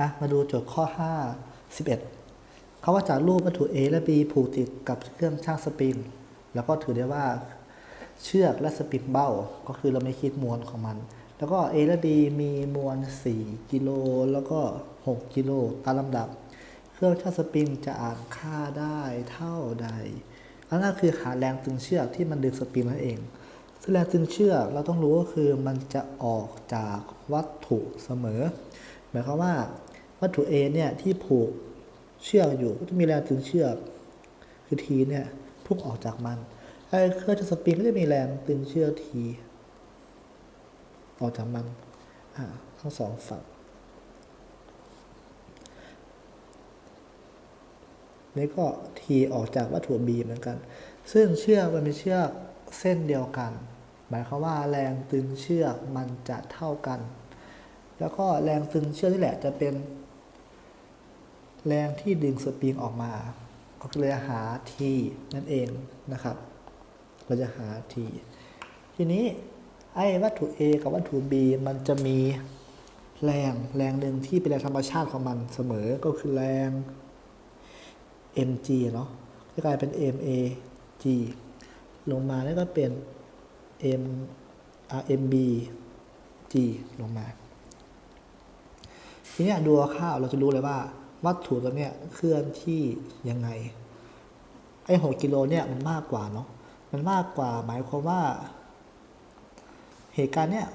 อะมาดูโจทย์ข้อ 5 11เขาว่าจากรูปวัตถุ A และ B ผูกติดกับเครื่องช่างสปริง แล้วก็ถือได้ว่าเชือกและสปริงเบ้า ก็คือเราไม่คิดมวลของมัน แล้วก็ A และ B มีมวล 4 กิโลแล้วก็ 6 กิโลตามลำดับ เครื่องช่างสปริงจะอ่านค่าได้เท่าใดอันนั้นคือหาแรงตึงเชือกที่มันดึงสปริงนั่นเองซึ่งแรงตึงเชือกเราต้องรู้ก็คือมันจะออกจากวัตถุเสมอ หมายความว่า วัตถุ A เนี่ยที่ผูกเชือกอยู่ก็จะมีแรงตึงเชือกคือทีเนี่ยพุ่งออกจากมันไอ้เครื่องจักรสปริงก็จะมีแรงตึงเชือกทีออกจากมันอ่าทั้งสองฝั่งนี่ก็ทีออกจากวัตถุ B เหมือนกัน ซึ่งเชือกมันเป็นเชือกเส้นเดียวกัน หมายความว่าแรงตึงเชือกมันจะเท่ากัน แล้วก็แรงตึงเชือกนี่แหละจะเป็น แรงที่ดึงสปริงออกมา ก็เลยหา T นั่นเองนะครับ เราจะหา T ทีนี้ไอ้วัตถุ A กับวัตถุ B มันจะมีแรงแรงหนึ่งที่เป็นแรงธรรมชาติของมันเสมอก็คือแรง mg เนาะจะกลายเป็น mag ลงมาแล้วก็เป็น m rmb g ลงมา ทีนี้ดูข้าวเราจะรู้เลยว่า วัตถุตัวเนี้ยเคลื่อนที่ยังไง ไอ้หกกิโลเนี่ยมันมากกว่าเนาะ มันมากกว่าหมายความว่า เหตุการณ์เนี้ย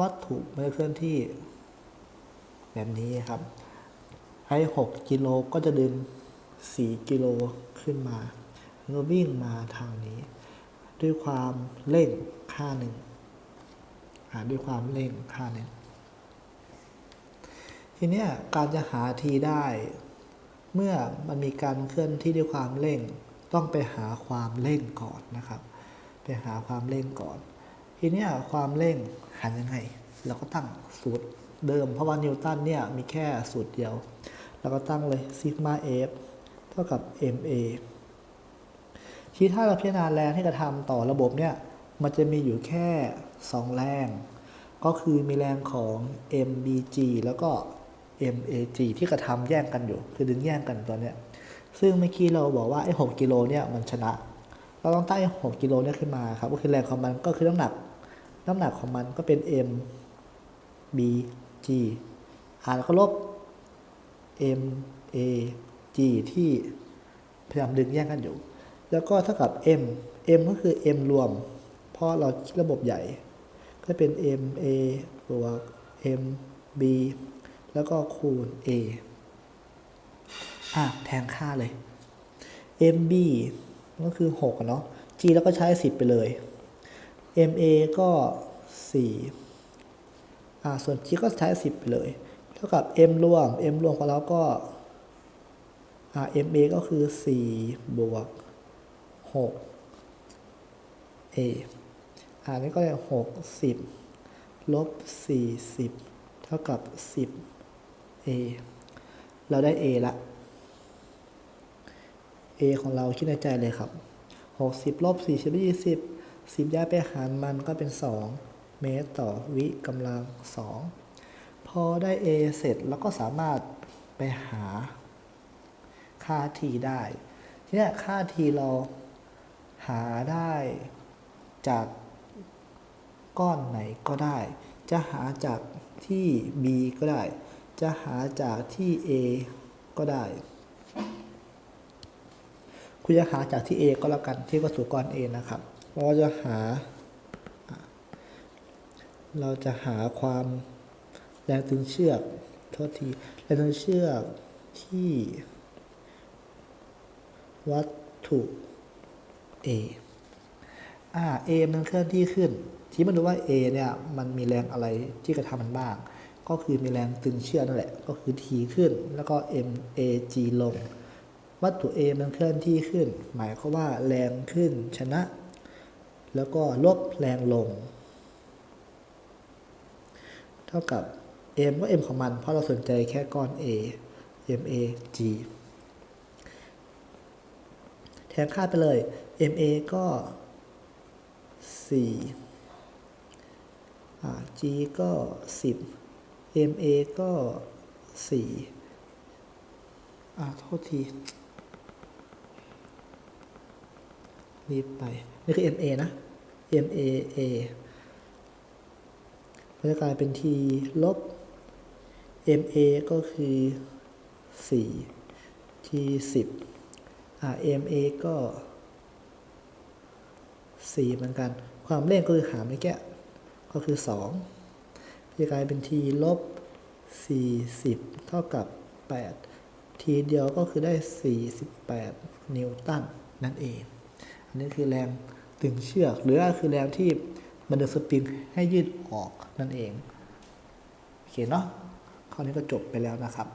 วัตถุมันจะเคลื่อนที่ แบบนี้ครับ ไอ้หกกิโลก็จะดึงสี่กิโลขึ้นมาแล้วก็วิ่งมาทางนี้ ด้วยความเร่งค่าหนึ่งหาด้วยความเร่งค่าหนึ่ง ทีเนี้ยการจะหาทีได้ เมื่อมันมีการเคลื่อนที่ด้วยความเร่ง ต้องไปหาความเร่งก่อนนะครับ ไปหาความเร่งก่อน ทีเนี้ยความเร่งหายังไง เราก็ตั้งสูตรเดิม เพราะว่านิวตันเนี่ยมีแค่สูตรเดียว เราก็ตั้งเลยซิกมาเอฟเท่ากับ ma ทีถ้าเราพิจารณาแรงที่กระทำต่อระบบเนี่ย มันจะมีอยู่แค่ 2 แรง ก็คือมีแรงของ mbg แล้วก็ mag ที่กระทำแย่งกันอยู่ คือดึงแย่งกันตัวเนี้ยซึ่งเมื่อกี้เราบอกว่าไอ้6กิโลเนี่ยมันชนะ เราต้องตั้งไอ้6กิโลเนี่ยขึ้นมาครับ ก็คือแรงของมันก็คือน้ำหนัก น้ำหนักของมันก็เป็น m b g อ่าแล้วก็ลบ m a g ที่พยายามดึงแย่งกันอยู่ แล้วก็เท่ากับ m m ก็คือ m รวม เพราะเราคิดระบบใหญ่ ก็เป็น m a บวก m b แล้วก็คูณ a อะแทนค่าเลย m b ก็คือ6เนาะ g แล้วก็ใช้ 10 ไปเลย m a ก็4อ่าส่วน g ก็ใช้ 10 ไปเลย เท่ากับ m รวม m รวมของเราก็อ่า m a ก็คือ 4 บวก 6 a อ่านี่ก็เลย6 10ลบ 40 เท่ากับ 10 a เราได้ a ละ a ของเราคิดในใจเลยครับ 60ลบ4ชิบ20 10ย้ายไปหารมันก็เป็น 2 เมตรต่อวิกำลัง 2 พอได้ a เสร็จแล้วก็สามารถไปหาค่า t ได้ทีนี้ค่า t เราหาได้จากก้อนไหนก็ได้ จะหาจากที่ b ก็ได้ จะหาจากที่ a ก็ได้ คุณจะหาจากที่ A ก็แล้วกันที่วัตถุก้อน A นะครับ เราจะหา เราจะหาความแรงตึงเชือกโทษทีแรงตึงเชือกที่ วัตถุ A อ่า A มันเคลื่อนที่ขึ้น ที่มาดูว่า A เนี่ย มันมีแรงอะไรที่กระทำมันบ้าง ก็คือมีแรงตึงเชือกนั่นแหละ ก็คือ T ขึ้น แล้วก็ M A G ลง วัตถุ A มันเคลื่อนที่ขึ้น หมายความว่าแรงขึ้นชนะ แล้วก็ลบแรงลง เท่ากับ m ก็ m ของมัน เพราะเราสนใจแค่ก้อน a m a g แทนค่าไปเลย m a ก็4อ่า g ก็ 10 m a ก็สี่อ่าโทษทีรีบไป นี่คือ MA นะ MAA มันจะกลายเป็น T ลบ MA ก็คือ 4 T 10อ่า MA ก็ 4 เหมือนกัน ความเร่งก็คือหาไม่แก้ก็คือ 2 จะกลายเป็น T ลบ 40 เท่ากับ8ทีเดียวก็คือได้ 48 นิวตันนั่นเอง อันนี้คือแรงตึงเชือก หรือว่าคือแรงที่มันดึงสปริงให้ยืดออกนั่นเอง โอเคเนาะข้อนี้ก็จบไปแล้วนะครับ